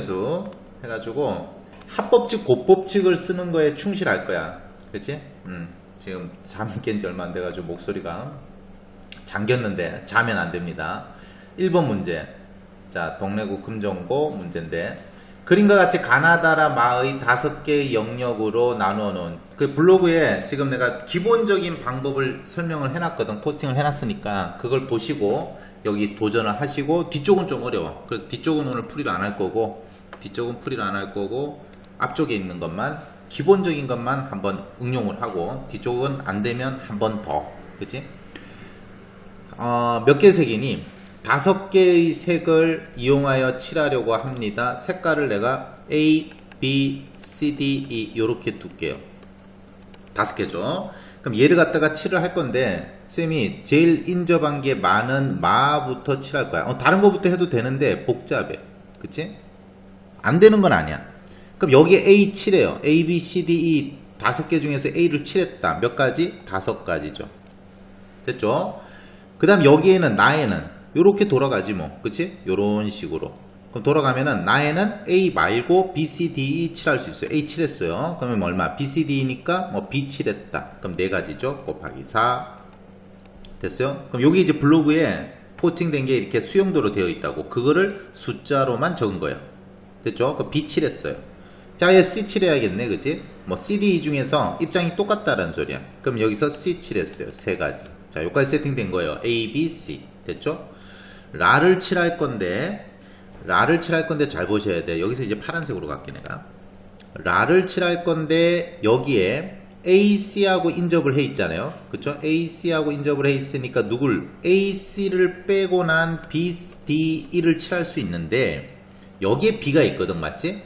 수 해가지고 합법칙, 고법칙을 쓰는 거에 충실할 거야. 그치? 음, 지금 잠깬지 얼마 안 돼가지고 목소리가 잠겼는데 자면 안 됩니다. 1번 문제. 자, 동래구 금정고 문제인데 그림과 같이 가나다라 마의 다섯 개의 영역으로 나누어 놓은 그 블로그에 지금 내가 기본적인 방법을 설명을 해놨거든. 포스팅을 해놨으니까 그걸 보시고 여기 도전을 하시고 뒤쪽은 좀 어려워. 그래서 뒤쪽은 오늘 풀이를 안 할 거고 뒤쪽은 풀이를 안 할 거고 앞쪽에 있는 것만 기본적인 것만 한번 응용을 하고 뒤쪽은 안 되면 한 번 더. 그치? 어, 몇 개 색이니? 다섯 개의 색을 이용하여 칠하려고 합니다. 색깔을 내가 A, B, C, D, E 이렇게 둘게요. 다섯 개죠. 그럼 얘를 갖다가 칠을 할 건데 쌤이 제일 인접한 게 많은 마부터 칠할 거야. 어, 다른 거부터 해도 되는데 복잡해. 그치? 안 되는 건 아니야. 그럼 여기에 A 칠해요. A, B, C, D, E 다섯 개 중에서 A를 칠했다. 몇 가지? 다섯 가지죠. 됐죠? 그 다음 여기에는 나에는 요렇게 돌아가지 뭐 그치? 요런 식으로 그럼 돌아가면은 나에는 A 말고 B, C, D, E 칠할 수 있어요 A 칠했어요 그러면 얼마? B, C, D니까 뭐 B 칠했다 그럼 네 가지죠 곱하기 4 됐어요? 그럼 여기 이제 블로그에 포팅된 게 이렇게 수용도로 되어 있다고 그거를 숫자로만 적은 거예요 됐죠? 그 B 칠했어요 자, 얘 C 칠해야겠네, 그치? 뭐 CD 중에서 입장이 똑같다라는 소리야. 그럼 여기서 C 칠했어요, 세 가지. 자, 여기까지 세팅된 거예요. A, B, C. 됐죠? 라를 칠할 건데, 라를 칠할 건데 잘 보셔야 돼. 여기서 이제 파란색으로 갈게, 내가. 라를 칠할 건데, 여기에 A, C하고 인접을 해 있잖아요. 그쵸? A, C하고 인접을 해 있으니까 누굴, A, C를 빼고 난 B, D, E를 칠할 수 있는데, 여기에 B가 있거든, 맞지?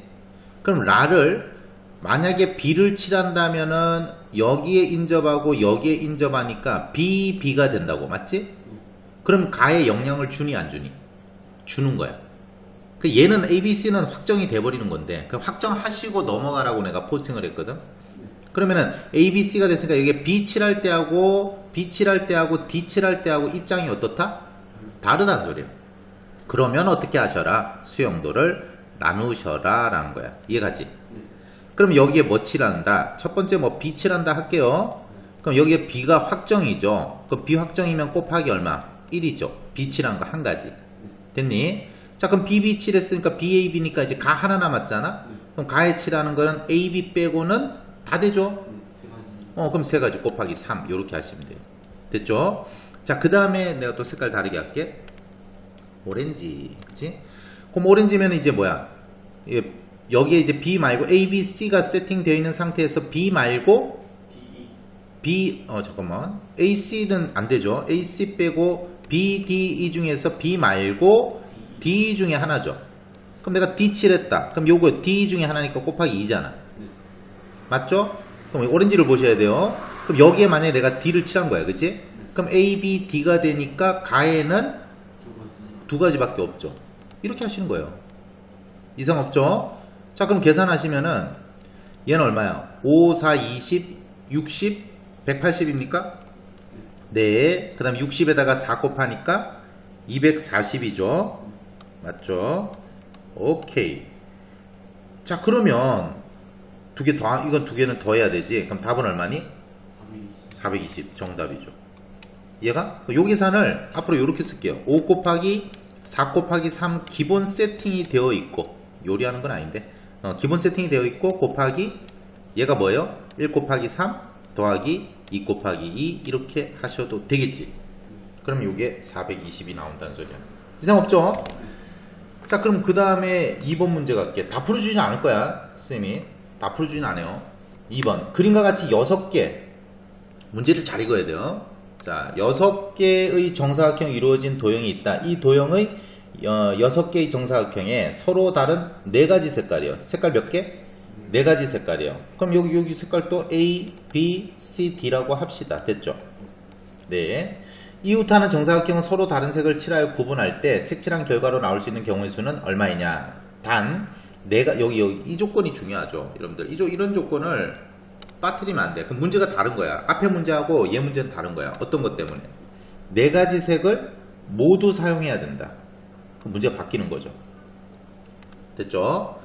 그럼 라를 만약에 B를 칠한다면은 여기에 인접하고 여기에 인접하니까 B, B가 된다고 맞지? 그럼 가에 영향을 주니 안 주니? 주는 거야. 그 얘는 ABC는 확정이 돼버리는 건데 그 확정하시고 넘어가라고 내가 포스팅을 했거든. 그러면은 ABC가 됐으니까 여기에 B 칠할 때하고 B 칠할 때하고 D 칠할 때하고 입장이 어떻다? 다르다는 소리야. 그러면 어떻게 하셔라? 수용도를 나누셔라 라는 거야. 이해가지? 그럼 여기에 뭐 칠한다? 첫 번째 뭐 B 칠한다 할게요. 그럼 여기에 B가 확정이죠. 그럼 B 확정이면 곱하기 얼마? 1이죠. B 칠한 거한 가지. 됐니? 자 그럼 BB 칠했으니까 BAB니까 이제 가 하나 남았잖아? 그럼 가에 칠하는 거는 AB 빼고는 다 되죠? 어 그럼 세 가지 곱하기 3 이렇게 하시면 돼요. 됐죠? 자 그 다음에 내가 또 색깔 다르게 할게. 오렌지, 그치? 그럼 오렌지면 이제 뭐야? 예, 여기에 이제 B 말고 A, B, C가 세팅되어 있는 상태에서 B 말고 B, 어, 잠깐만. A, C는 안 되죠. A, C 빼고 B, D, E 중에서 B 말고 D 중에 하나죠. 그럼 내가 D 칠했다. 그럼 요거 D 중에 하나니까 곱하기 2잖아. 맞죠? 그럼 오렌지를 보셔야 돼요. 그럼 여기에 만약에 내가 D를 칠한 거야. 그치? 그럼 A, B, D가 되니까 가에는 두 가지밖에 없죠. 이렇게 하시는 거예요. 이상 없죠? 자, 그럼 계산하시면은 얘는 얼마야? 5, 4, 20, 60, 180입니까? 네. 그 다음 60에다가 4 곱하니까 240이죠. 맞죠? 오케이. 자, 그러면 두 개 더, 이건 두 개는 더 해야 되지. 그럼 답은 얼마니? 420 정답이죠. 얘가 요 계산을 앞으로 이렇게 쓸게요. 5 곱하기 4 곱하기 3 기본 세팅이 되어 있고 요리하는 건 아닌데 어, 기본 세팅이 되어 있고 곱하기 얘가 뭐예요? 1 곱하기 3 더하기 2 곱하기 2 이렇게 하셔도 되겠지. 그럼 요게 420이 나온다는 소리야. 이상 없죠? 자 그럼 그 다음에 2번 문제 갈게. 다 풀어주진 않을 거야 쌤이. 다 풀어주진 않아요. 2번 그림과 같이 6개 문제를 잘 읽어야 돼요. 자, 여섯 개의 정사각형이 이루어진 도형이 있다. 이 도형의 어, 여섯 개의 정사각형에 서로 다른 네 가지 색깔이요. 색깔 몇 개? 네 가지 색깔이요. 그럼 여기 여기 색깔 또 A, B, C, D라고 합시다. 됐죠? 네. 이웃하는 정사각형은 서로 다른 색을 칠하여 구분할 때 색칠한 결과로 나올 수 있는 경우의 수는 얼마이냐? 단 내가 여기 여기 이 조건이 중요하죠. 여러분들 이 조, 이런 조건을 빠뜨리면 안 돼. 그럼 문제가 다른 거야. 앞에 문제하고 얘 문제는 다른 거야. 어떤 것 때문에? 네 가지 색을 모두 사용해야 된다. 그럼 문제가 바뀌는 거죠. 됐죠?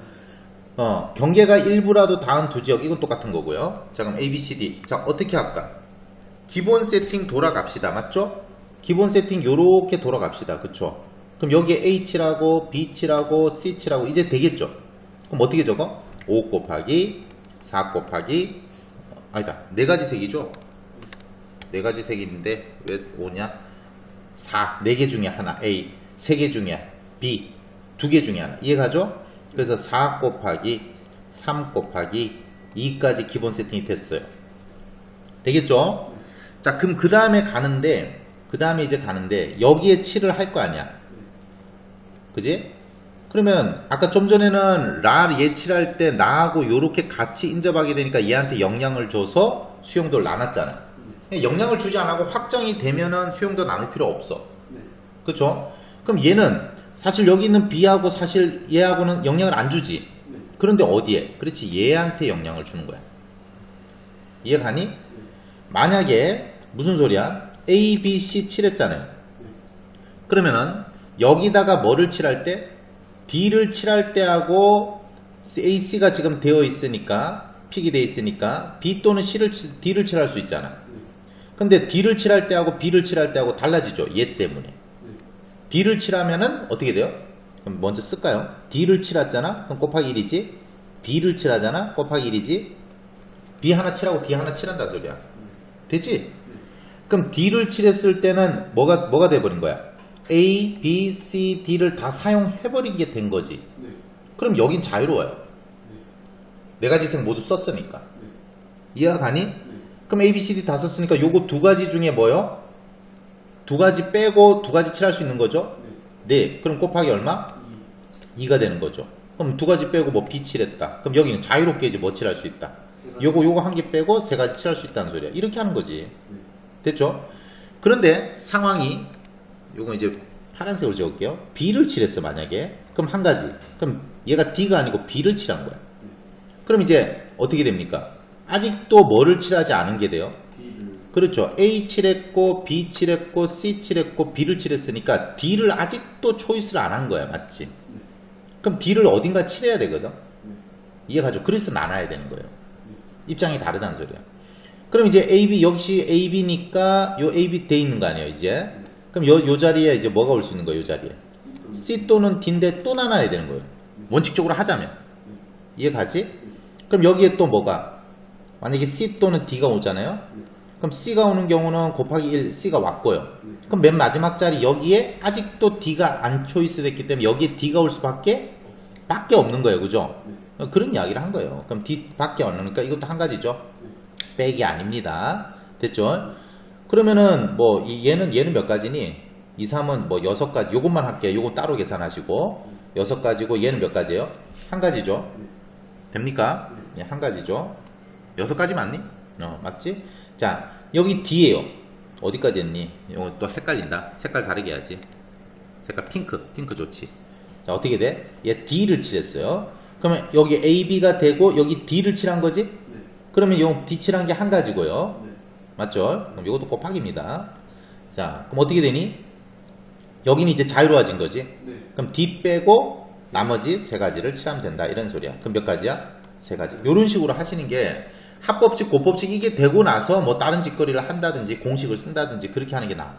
어, 경계가 일부라도 닿은 두 지역 이건 똑같은 거고요. 자 그럼 A, B, C, D. 자 어떻게 할까? 기본 세팅 돌아갑시다. 맞죠? 기본 세팅 요렇게 돌아갑시다. 그쵸? 그럼 여기에 H라고 B치라고 C치라고 이제 되겠죠? 그럼 어떻게 적어? 5 곱하기 4 곱하기 아니다. 네 가지 색이죠? 네 가지 색인데 왜 5냐? 4. 네 개 중에 하나 A. 세 개 중에 B. 두 개 중에 하나. 이해가죠? 그래서 4 곱하기 3 곱하기 2까지 기본 세팅이 됐어요. 되겠죠? 자, 그럼 그 다음에 가는데, 그 다음에 이제 가는데, 여기에 7을 할 거 아니야. 그지? 그러면, 아까 좀 전에는 라 예칠할 때 나하고 요렇게 같이 인접하게 되니까 얘한테 영향을 줘서 수용도를 나눴잖아. 영향을 주지 않고 확정이 되면은 수용도 나눌 필요 없어. 네. 그쵸? 그럼 얘는 사실 여기 있는 B하고 사실 얘하고는 영향을 안 주지. 네. 그런데 어디에? 그렇지, 얘한테 영향을 주는 거야. 이해 가니? 만약에, 무슨 소리야? A, B, C 칠했잖아요. 그러면은, 여기다가 뭐를 칠할 때? D를 칠할 때하고 A, C가 지금 되어 있으니까, 픽이 되어 있으니까, B 또는 C를, 칠- D를 칠할 수 있잖아. 근데 D를 칠할 때하고 B를 칠할 때하고 달라지죠. 얘 때문에. D를 칠하면은 어떻게 돼요? 그럼 먼저 쓸까요? D를 칠했잖아? 그럼 곱하기 1이지? B를 칠하잖아? 곱하기 1이지? B 하나 칠하고 D 하나 칠한다 소리야. 되지? 그럼 D를 칠했을 때는 뭐가, 뭐가 돼버린 거야? A, B, C, D를 다 사용해버리게 된 거지. 네. 그럼 여긴 자유로워요. 네 가지 색 모두 썼으니까. 이해가 가니? 그럼 A, B, C, D 다 썼으니까 요거 두 가지 중에 뭐요? 두 가지 빼고 두 가지 칠할 수 있는 거죠? 네. 그럼 곱하기 얼마? 2 가 되는 거죠. 그럼 두 가지 빼고 뭐 B 칠했다. 그럼 여기는 자유롭게 이제 뭐 칠할 수 있다. 요거 요거 한 개 빼고 세 가지 칠할 수 있다는 소리야. 이렇게 하는 거지. 됐죠? 그런데 상황이 요거 이제 파란색으로 적을게요. B를 칠했어 만약에. 그럼 한 가지. 그럼 얘가 D가 아니고 B를 칠한 거야. 그럼 이제 어떻게 됩니까? 아직도 뭐를 칠하지 않은 게 돼요? 그렇죠. A 칠했고, B 칠했고, C 칠했고, B를 칠했으니까 D를 아직도 초이스를 안 한 거야. 맞지? 그럼 D를 어딘가 칠해야 되거든? 이해가죠? 그래서 나눠야 되는 거예요. 입장이 다르다는 소리야. 그럼 이제 AB, 역시 AB니까 요 AB 돼 있는 거 아니에요, 이제? 그럼 요, 요 자리에 이제 뭐가 올 수 있는 거예요, 요 자리에? C 또는 D인데 또 나눠야 되는 거예요. 원칙적으로 하자면. 이해가지? 그럼 여기에 또 뭐가? 만약에 C 또는 D가 오잖아요? 그럼 C가 오는 경우는 곱하기 1, C가 왔고요. 그럼 맨 마지막 자리 여기에 아직도 D가 안 초이스 됐기 때문에 여기에 D가 올 수밖에 밖에 없는 거예요. 그죠? 어, 그런 이야기를 한 거예요. 그럼 D 밖에 안 오니까 이것도 한 가지죠. 빼기 아닙니다. 됐죠? 그러면은 뭐 이- 얘는 얘는 몇 가지니? 2, 3은 뭐 여섯 가지. 요것만 할게요. 요거 따로 계산하시고 여섯 가지고 얘는 몇 가지예요? 한 가지죠. 됩니까? 예, 한 가지죠. 여섯 가지 맞니? 어, 맞지? 자, 여기 D에요. 어디까지 했니? 이거 또 헷갈린다. 색깔 다르게 해야지. 색깔 핑크. 핑크 좋지. 자, 어떻게 돼? 얘 D를 칠했어요. 그러면 여기 AB가 되고 여기 D를 칠한 거지? 네. 그러면 요 D 칠한 게 한 가지고요. 네. 맞죠? 그럼 이것도 곱하기입니다. 자, 그럼 어떻게 되니? 여기는 이제 자유로워진 거지? 네. 그럼 D 빼고 나머지 세 가지를 칠하면 된다. 이런 소리야. 그럼 몇 가지야? 세 가지. 이런 식으로 하시는 게 합법칙, 고법칙 이게 되고 나서 뭐 다른 짓거리를 한다든지 공식을 쓴다든지 그렇게 하는 게 나아.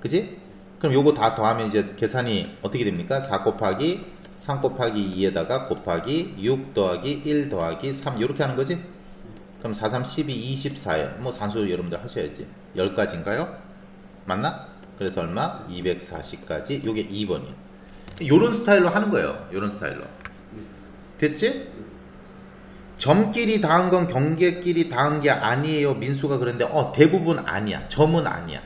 그지? 그럼 요거 다 더하면 이제 계산이 어떻게 됩니까? 4 곱하기 3 곱하기 2에다가 곱하기 6 더하기 1 더하기 3 이렇게 하는 거지? 그럼 4, 3, 12, 24에 뭐 산수 여러분들 하셔야지. 10가지인가요? 맞나? 그래서 얼마? 240까지. 요게 2번이에요. 요런 스타일로 하는 거예요. 요런 스타일로. 됐지? 점끼리 닿은 건 경계끼리 닿은 게 아니에요. 민수가 그런데 어 대부분 아니야. 점은 아니야.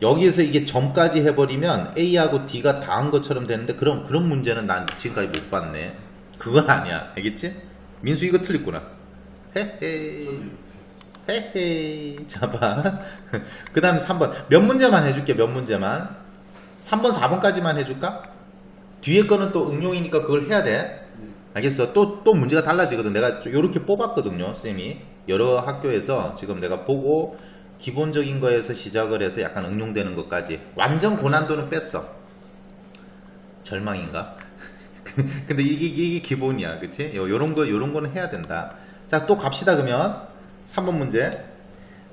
여기에서 이게 점까지 해버리면 A하고 D가 닿은 것처럼 되는데 그럼 그런 문제는 난 지금까지 못 봤네. 그건 아니야. 알겠지? 민수 이거 틀렸구나. 헤헤. 헤헤. 잡아. 그 다음에 3번. 몇 문제만 해줄게, 몇 문제만. 3번, 4번까지만 해줄까? 뒤에 거는 또 응용이니까 그걸 해야 돼. 알겠어. 또, 또 문제가 달라지거든. 내가 요렇게 뽑았거든요, 쌤이. 여러 학교에서 지금 내가 보고 기본적인 거에서 시작을 해서 약간 응용되는 것까지. 완전 고난도는 뺐어. 절망인가? 근데 이게, 이게 기본이야. 그치? 요, 요런 거, 요런 거는 해야 된다. 자, 또 갑시다, 그러면. 3번 문제.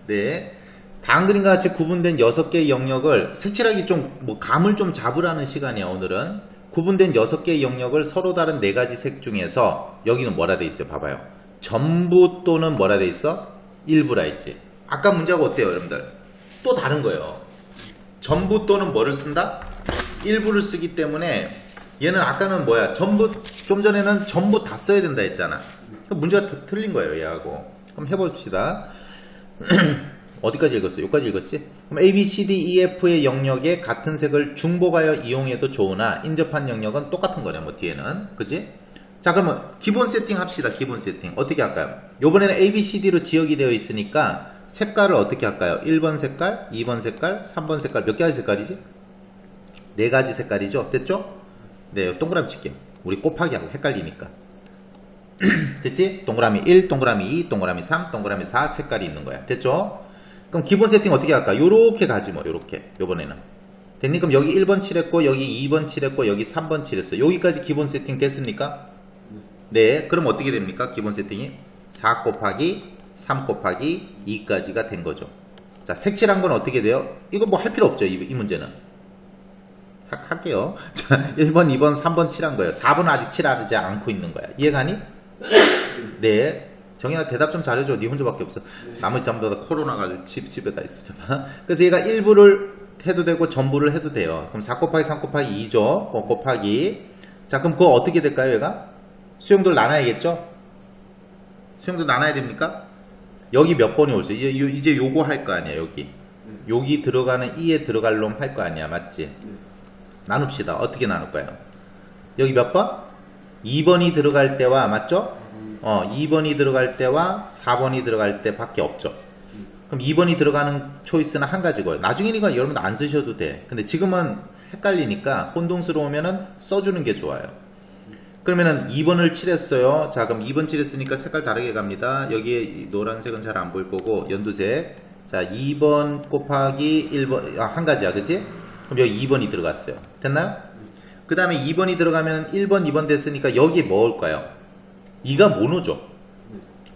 네. 다음 그림과 같이 구분된 6개의 영역을 색칠하기 좀, 뭐, 감을 좀 잡으라는 시간이야, 오늘은. 구분된 6개의 영역을 서로 다른 4가지 색 중에서, 여기는 뭐라 돼 있어요? 봐봐요. 전부 또는 뭐라 돼 있어? 일부라 했지. 아까 문제가 어때요, 여러분들? 또 다른 거예요. 전부 또는 뭐를 쓴다? 일부를 쓰기 때문에 얘는 아까는 뭐야? 전부 좀 전에는 전부 다 써야 된다 했잖아. 문제가 트- 틀린 거예요, 얘하고. 그럼 해봅시다. 어디까지 읽었어? 여기까지 읽었지? 그럼 A, B, C, D, E, F의 영역에 같은 색을 중복하여 이용해도 좋으나 인접한 영역은 똑같은 거네, 뭐 뒤에는. 그지? 자, 그러면 기본 세팅 합시다, 기본 세팅. 어떻게 할까요? 요번에는 A, B, C, D로 지역이 되어 있으니까 색깔을 어떻게 할까요? 1번 색깔, 2번 색깔, 3번 색깔, 몇 가지 색깔이지? 네 가지 색깔이죠? 됐죠? 네, 동그라미 칠게요. 우리 곱하기하고 헷갈리니까. 됐지? 동그라미 1, 동그라미 2, 동그라미 3, 동그라미 4 색깔이 있는 거야. 됐죠? 그럼 기본 세팅 어떻게 할까? 요렇게 가지 뭐, 요렇게. 요번에는. 됐니? 그럼 여기 1번 칠했고, 여기 2번 칠했고, 여기 3번 칠했어. 여기까지 기본 세팅 됐습니까? 네. 그럼 어떻게 됩니까? 기본 세팅이 4 곱하기 3 곱하기 2까지가 된 거죠. 자, 색칠한 건 어떻게 돼요? 이거 뭐 할 필요 없죠, 이, 이 문제는. 하- 할게요. 자, 1번, 2번, 3번 칠한 거예요. 4번은 아직 칠하지 않고 있는 거야. 이해가니? 네. 정현아 대답 좀 잘해줘. 네 혼자밖에 없어. 나머지 전부 다 코로나 가지고 집, 집에 다 있어. 잠깐. 그래서 얘가 일부를 해도 되고 전부를 해도 돼요. 그럼 4 곱하기 3 곱하기 2죠. 어, 곱하기. 자, 그럼 그거 어떻게 될까요, 얘가? 수용도를 나눠야겠죠? 수용도 나눠야 됩니까? 여기 몇 번이 올수 이제, 요- 이제 요거 할 거 아니야, 여기. 여기 들어가는 2에 들어갈 놈 할 거 아니야, 맞지? 나눕시다. 어떻게 나눌까요? 여기 몇 번? 2번이 들어갈 때와 맞죠? 어, 2번이 들어갈 때와 4번이 들어갈 때 밖에 없죠. 그럼 2번이 들어가는 초이스는 한 가지고요. 나중에니까 여러분 안 쓰셔도 돼. 근데 지금은 헷갈리니까 혼동스러우면은 써주는 게 좋아요. 그러면은 2번을 칠했어요. 자, 그럼 2번 칠했으니까 색깔 다르게 갑니다. 여기에 이 노란색은 잘 안 보일 거고 연두색. 자, 2번 곱하기 1번 아, 한 가지야, 그치? 그럼 여기 2번이 들어갔어요. 됐나요? 그 다음에 2번이 들어가면 1번, 2번 됐으니까 여기에 뭐 올까요? 2가 모노죠.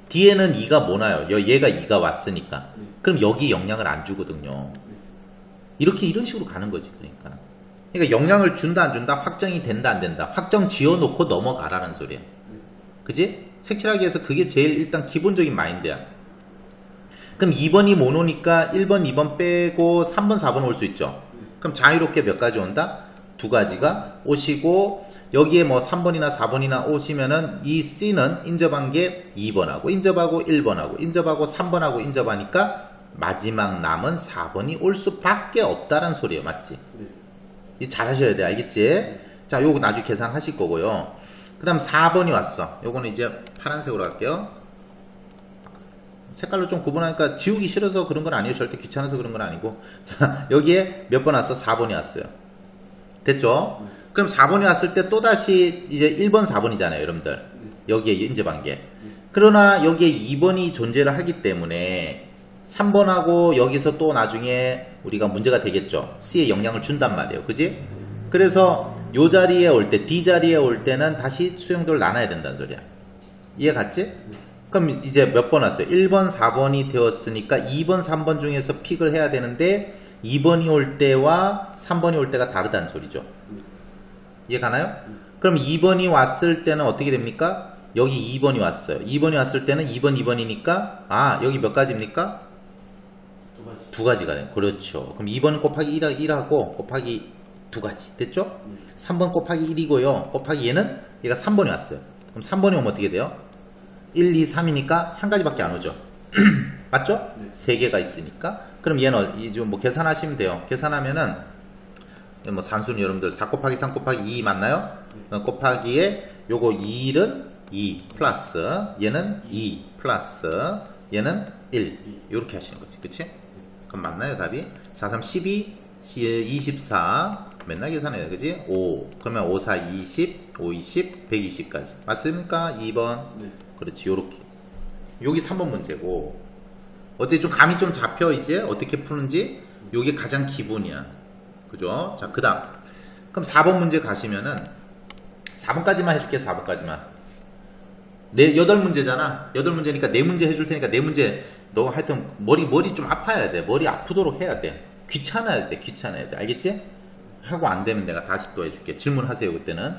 뒤에는 2가 모나요. 여- 얘가 2가 왔으니까. 그럼 여기 영향을 안 주거든요. 이렇게 이런 식으로 가는 거지, 그러니까. 그러니까 영향을 준다, 안 준다, 확정이 된다, 안 된다. 확정 지어놓고 넘어가라는 소리야. 그지? 색칠하기 위해서 그게 제일 일단 기본적인 마인드야. 그럼 2번이 모노니까 1번, 2번 빼고 3번, 4번 올 수 있죠. 그럼 자유롭게 몇 가지 온다? 두 가지가 오시고 여기에 뭐 3번이나 4번이나 오시면은 이 C는 인접한 게 2번하고 인접하고 1번하고 인접하고 3번하고 인접하니까 마지막 남은 4번이 올 수밖에 없다는 소리예요. 맞지? 이 잘하셔야 돼. 알겠지? 자, 요거 나중에 계산하실 거고요. 그 다음 4번이 왔어. 요거는 이제 파란색으로 할게요. 색깔로 좀 구분하니까 지우기 싫어서 그런 건 아니에요. 절대 귀찮아서 그런 건 아니고. 자, 여기에 몇 번 왔어? 4번이 왔어요. 됐죠? 그럼 4번이 왔을 때 또다시 이제 1번, 4번이잖아요, 여러분들. 여기에 인접한 게. 그러나 여기에 2번이 존재를 하기 때문에 3번하고 여기서 또 나중에 우리가 문제가 되겠죠. C에 영향을 준단 말이에요. 그지? 그래서 요 자리에 올 때, D 자리에 올 때는 다시 수용도를 나눠야 된다는 소리야. 이해 갔지? 그럼 이제 몇 번 왔어요? 1번, 4번이 되었으니까 2번, 3번 중에서 픽을 해야 되는데 2번이 올 때와 3번이 올 때가 다르다는 소리죠. 이해 가나요? 그럼 2번이 왔을 때는 어떻게 됩니까? 여기 2번이 왔어요. 2번이 왔을 때는 2번, 2번이니까 아, 여기 몇 가지입니까? 두 가지가 돼요. 그렇죠. 그럼 2번 곱하기 1, 1하고 곱하기 두 가지. 됐죠? 3번 곱하기 1이고요. 곱하기 얘는 얘가 3번이 왔어요. 그럼 3번이 오면 어떻게 돼요? 1, 2, 3이니까 한 가지밖에 안 오죠. 맞죠? 네. 세 개가 있으니까. 그럼 얘는 이제 뭐 계산하시면 돼요. 계산하면은 뭐 산수는 여러분들 4 곱하기 3 곱하기 2 맞나요? 어, 곱하기에 요거 2는 2 플러스 얘는 2 플러스 얘는 1 이렇게 하시는 거지. 그치? 그럼 맞나요 답이? 4, 3, 12 24 맨날 계산해요 그지? 5 그러면 5, 4, 20 5, 20 120까지 맞습니까? 2번 네. 그렇지 요렇게 여기 3번 문제고 어째 좀 감이 좀 잡혀 이제 어떻게 푸는지 요게 가장 기본이야. 그죠? 자 그 다음. 그럼 4번 문제 가시면은 4번까지만 해줄게 4번까지만. 네 여덟 문제잖아. 여덟 문제니까 네 문제 해줄 테니까 네 문제. 너 하여튼 머리 머리 좀 아파야 돼. 머리 아프도록 해야 돼. 귀찮아야 돼 귀찮아야 돼. 알겠지? 하고 안 되면 내가 다시 또 해줄게. 질문하세요 그때는.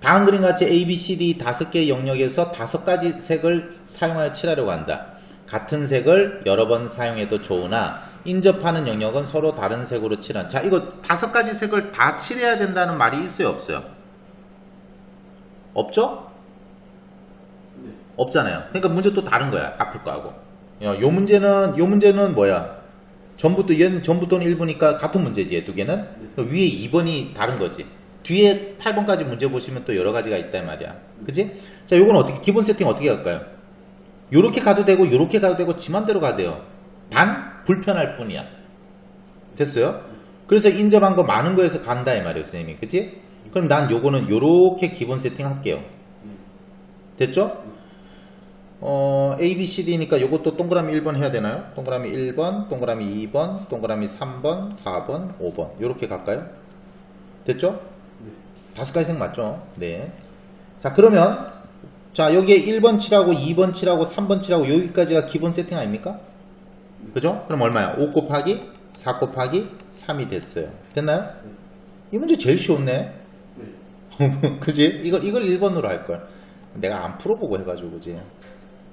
다음 그림 같이 A, B, C, D 다섯 개의 영역에서 다섯 가지 색을 사용하여 칠하려고 한다 같은 색을 여러 번 사용해도 좋으나 인접하는 영역은 서로 다른 색으로 칠한 자 이거 다섯 가지 색을 다 칠해야 된다는 말이 있어요 없어요? 없죠? 네. 없잖아요. 그러니까 문제 또 다른 거야. 앞에 거하고. 야, 요 문제는 요 문제는 뭐야? 전부터 얘는 전부터는 1번이니까 같은 문제지. 얘 두 개는 위에 2번이 다른 거지. 뒤에 8번까지 문제 보시면 또 여러 가지가 있단 말이야. 그지? 자, 요건 어떻게 기본 세팅 어떻게 할까요? 요렇게 가도 되고 요렇게 가도 되고 지 맘대로 가도 돼요. 단 불편할 뿐이야. 됐어요? 그래서 인접한 거 많은 거에서 간다 이 말이에요, 선생님이. 그치? 그럼 난 요거는 요렇게 기본 세팅 할게요. 됐죠? 어, A, B, C, D니까 요것도 동그라미 1번 해야 되나요? 동그라미 1번, 동그라미 2번, 동그라미 3번, 4번, 5번. 요렇게 갈까요? 됐죠? 네. 다섯 가지 색 맞죠? 네. 자, 그러면, 자, 여기에 1번 칠하고 2번 칠하고 3번 칠하고 여기까지가 기본 세팅 아닙니까? 그죠? 그럼 얼마야? 5 곱하기 4 곱하기 3이 됐어요. 됐나요? 이 문제 제일 쉬웠네. 네. 그지? 이걸, 이걸 1번으로 할걸. 내가 안 풀어보고 해가지고, 그지?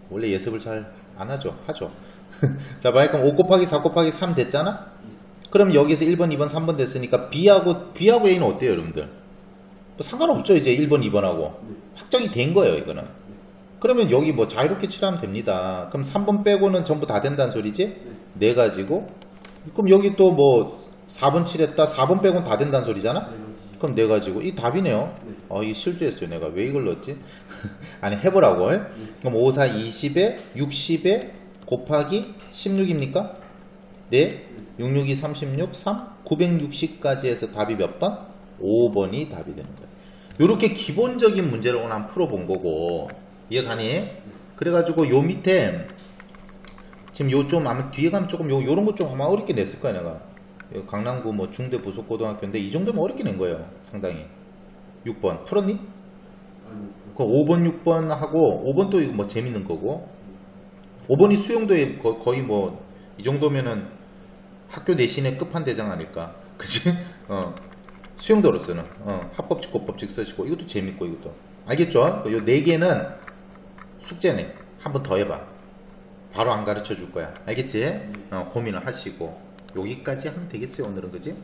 원래 예습을 잘 안 하죠. 하죠. 자. 그럼 5 곱하기 4 곱하기 3 됐잖아? 그럼 여기서 1번, 2번, 3번 됐으니까 B하고, B하고 A는 어때요, 여러분들? 뭐 상관없죠, 이제 1번, 2번하고. 네. 확정이 된 거예요, 이거는. 그러면 여기 뭐 자유롭게 칠하면 됩니다. 그럼 3번 빼고는 전부 다 된다는 소리지? 네 가지고. 그럼 여기 또 뭐 4번 칠했다, 4번 빼고는 다 된다는 소리잖아? 그럼 네 가지고. 이 답이네요. 네. 어, 이 실수했어요. 내가 왜 이걸 넣었지? 아니, 해보라고. 해? 그럼 5, 4, 20에 60에 곱하기 16입니까? 네. 6, 6, 2, 36, 3, 960까지 해서 답이 몇 번? 5번이 답이 되는 거예요. 이렇게 기본적인 문제를 오늘 한번 풀어본 거고, 이해가니? 그래가지고 요 밑에, 지금 요 좀 아마 뒤에 가면 조금 요, 요런 거좀 아마 어렵게 냈을 거야, 내가. 요 강남구 뭐 중대 부속 고등학교인데 이 정도면 어렵게 낸 거예요, 상당히. 6번. 풀었니? 그 5번, 6번 하고 5번 또뭐 재밌는 거고 5번이 수용도에 거- 거의 뭐 이 정도면은 학교 내신의 끝판대장 아닐까 그치? 어 수용도로서는 어, 합법칙, 고법칙 쓰시고 이것도 재밌고 이것도 알겠죠? 요 네 개는 숙제네 한 번 더 해봐 바로 안 가르쳐 줄 거야 알겠지? 어, 고민을 하시고 여기까지 하면 되겠어요 오늘은 그지?